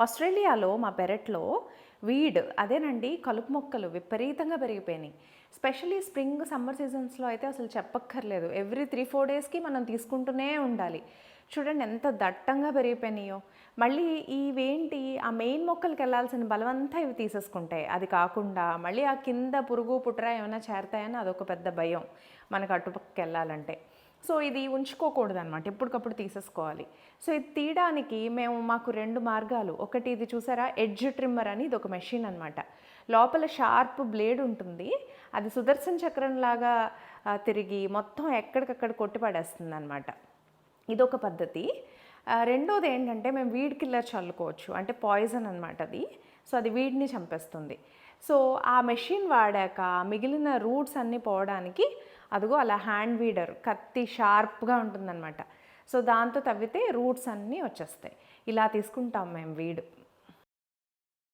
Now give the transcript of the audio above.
ఆస్ట్రేలియాలో మా పెరట్లో వీడ్ అదేనండి కలుపు మొక్కలు విపరీతంగా పెరిగిపోయినాయి. స్పెషలీ స్ప్రింగ్ సమ్మర్ సీజన్స్లో అయితే అసలు చెప్పక్కర్లేదు. ఎవ్రీ త్రీ ఫోర్ డేస్కి మనం తీసుకుంటూనే ఉండాలి. చూడండి ఎంత దట్టంగా పెరిగిపోయినాయో. మళ్ళీ ఇవేంటి ఆ మెయిన్ మొక్కలకి వెళ్ళాల్సిన బలమంతా ఇవి తీసేసుకుంటాయి. అది కాకుండా మళ్ళీ ఆ కింద పురుగు పుట్రా ఏమైనా చేరతాయని అదొక పెద్ద భయం మనకు అటుపక్కకి వెళ్ళాలంటే. సో ఇది ఉంచుకోకూడదు అనమాట ఎప్పటికప్పుడు తీసేసుకోవాలి. సో ఇది తీయడానికి మేము మాకు రెండు మార్గాలు. ఒకటి ఇది చూసారా ఎడ్జ్ ట్రిమ్మర్ అని ఇది ఒక మెషిన్ అనమాట లోపల షార్ప్ బ్లేడ్ ఉంటుంది అది సుదర్శన చక్రం లాగా తిరిగి మొత్తం ఎక్కడికక్కడ కొట్టి పడేస్తుంది అనమాట ఇదొక పద్ధతి. రెండోది ఏంటంటే మేము వీడ్ కిల్లర్ చల్లుకోవచ్చు అంటే పాయిజన్ అనమాట అది. సో అది వీడిని చంపేస్తుంది. సో ఆ మెషిన్ వాడాక మిగిలిన రూట్స్ అన్నీ పోవడానికి అదిగో అలా హ్యాండ్ వీడర్ కత్తి షార్ప్గా ఉంటుందన్నమాట. సో దాంతో తవ్వితే రూట్స్ అన్నీ వచ్చేస్తాయి. ఇలా తీసుకుంటాం మేము వీడు